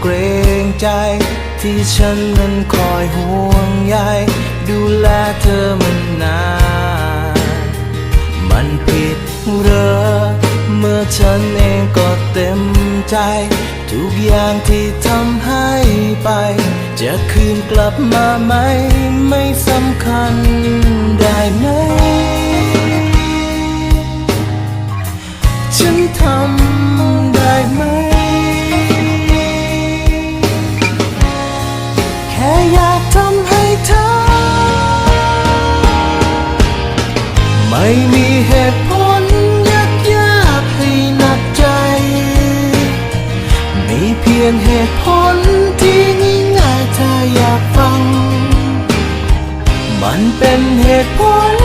เกรงใจ ที่ฉันนั้นคอยห่วงใยดูแลเธอมันนานมันผิดเรอเมื่อฉันเองก็เต็มใจ ทุกอย่างที่ทำให้ไป จะคืนกลับมาไหม ไม่สำคัญได้ไหม ฉันทำ ไม่มีเหตุผลยากยากให้หนักใจ มีเพียงเหตุผลที่ง่ายๆถ้าอยากฟัง มันเป็นเหตุผล